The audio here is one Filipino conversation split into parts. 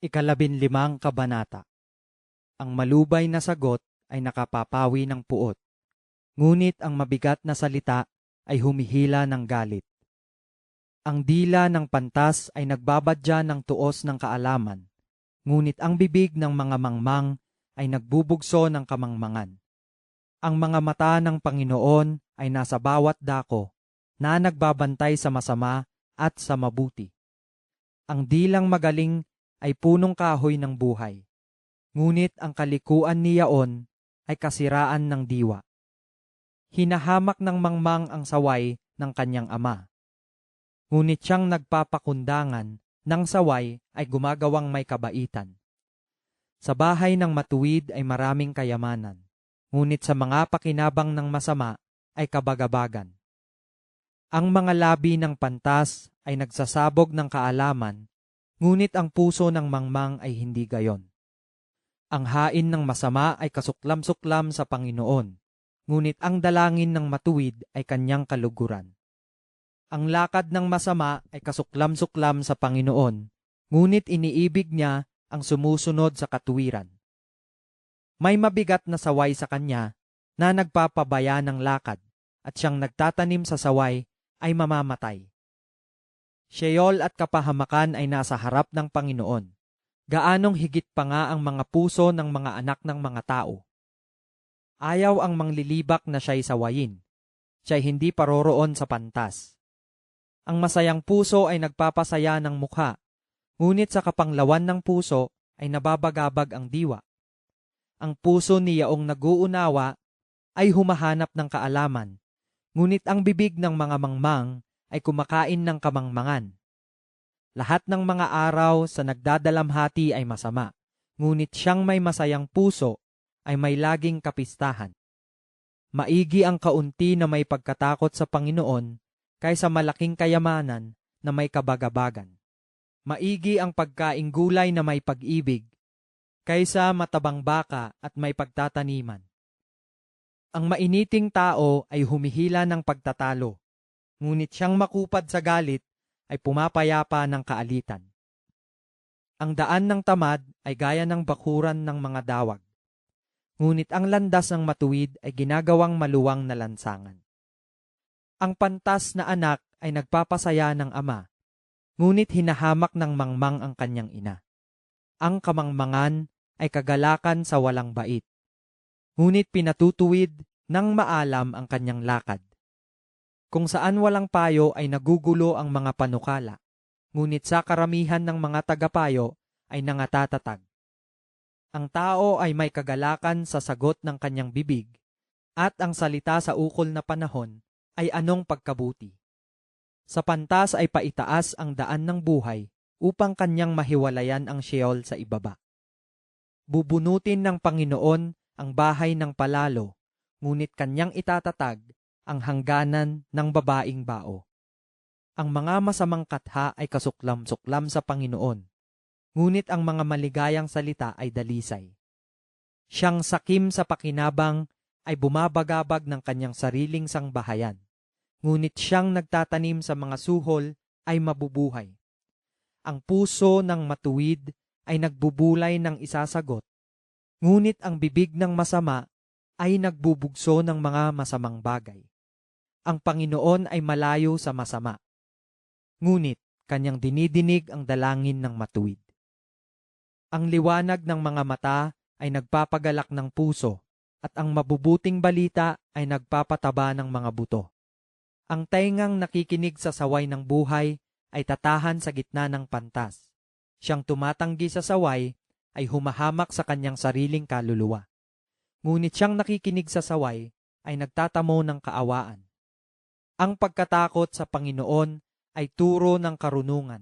Ikalabinlimang kabanata. Ang malubay na sagot ay nakapapawi ng puot, ngunit ang mabigat na salita ay humihila ng galit. Ang dila ng pantas ay nagbabadya ng tuos ng kaalaman, ngunit ang bibig ng mga mangmang ay nagbubugso ng kamangmangan. Ang mga mata ng Panginoon ay nasa bawat dako na nagbabantay sa masama at sa mabuti. Ang dilang magaling ay punong kahoy ng buhay. Ngunit ang kalikuan niyaon ay kasiraan ng diwa. Hinahamak ng mangmang ang saway ng kanyang ama. Ngunit siyang nagpapakundangan ng saway ay gumagawang may kabaitan. Sa bahay ng matuwid ay maraming kayamanan, ngunit sa mga pakinabang ng masama ay kabagabagan. Ang mga labi ng pantas ay nagsasabog ng kaalaman Ngunit ang puso ng mangmang ay hindi gayon. Ang hain ng masama ay kasuklam-suklam sa Panginoon, ngunit ang dalangin ng matuwid ay kanyang kaluguran. Ang lakad ng masama ay kasuklam-suklam sa Panginoon, ngunit iniibig niya ang sumusunod sa katuwiran. May mabigat na saway sa kanya na nagpapabaya ng lakad at siyang nagtatanim sa saway ay mamamatay. Sheol at kapahamakan ay nasa harap ng Panginoon. Gaanong higit pa nga ang mga puso ng mga anak ng mga tao. Ayaw ang manglilibak na siya'y sawayin. Siya'y hindi paroroon sa pantas. Ang masayang puso ay nagpapasaya ng mukha, ngunit sa kapanglawan ng puso ay nababagabag ang diwa. Ang puso niyaong naguunawa ay humahanap ng kaalaman, ngunit ang bibig ng mga mangmang ay kumakain ng kamangmangan. Lahat ng mga araw sa nagdadalamhati ay masama, ngunit siyang may masayang puso ay may laging kapistahan. Maigi ang kaunti na may pagkatakot sa Panginoon kaysa malaking kayamanan na may kabagabagan. Maigi ang pagkaing gulay na may pag-ibig kaysa matabang baka at may pagtataniman. Ang mainiting tao ay humihila ng pagtatalo, ngunit siyang makupad sa galit ay pumapayapa ng kaalitan. Ang daan ng tamad ay gaya ng bakuran ng mga dawag, ngunit ang landas ng matuwid ay ginagawang maluwang na lansangan. Ang pantas na anak ay nagpapasaya ng ama, ngunit hinahamak ng mangmang ang kanyang ina. Ang kamangmangan ay kagalakan sa walang bait, ngunit pinatutuwid ng maalam ang kanyang lakad. Kung saan walang payo ay nagugulo ang mga panukala, ngunit sa karamihan ng mga tagapayo ay nangatatag. Ang tao ay may kagalakan sa sagot ng kanyang bibig, at ang salita sa ukol na panahon ay anong pagkabuti. Sa pantas ay paitaas ang daan ng buhay upang kanyang mahiwalayan ang Sheol sa ibaba. Bubunutin ng Panginoon ang bahay ng palalo, ngunit kanyang itatatag ang hangganan ng babaing bao. Ang mga masamang katha ay kasuklam-suklam sa Panginoon, ngunit ang mga maligayang salita ay dalisay. Siyang sakim sa pakinabang ay bumabagabag ng kanyang sariling sangbahayan, ngunit siyang nagtatanim sa mga suhol ay mabubuhay. Ang puso ng matuwid ay nagbubulay ng isasagot, ngunit ang bibig ng masama ay nagbubugso ng mga masamang bagay ang Panginoon ay malayo sa masama. Ngunit kanyang dinidinig ang dalangin ng matuwid. Ang liwanag ng mga mata ay nagpapagalak ng puso at ang mabubuting balita ay nagpapataba ng mga buto. Ang taingang nakikinig sa saway ng buhay ay tatahan sa gitna ng pantas. Siyang tumatanggi sa saway ay humahamak sa kanyang sariling kaluluwa. Ngunit siyang nakikinig sa saway ay nagtatamo ng kaawaan. Ang pagkatakot sa Panginoon ay turo ng karunungan,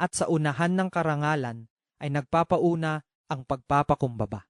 at sa unahan ng karangalan ay nagpapauna ang pagpapakumbaba.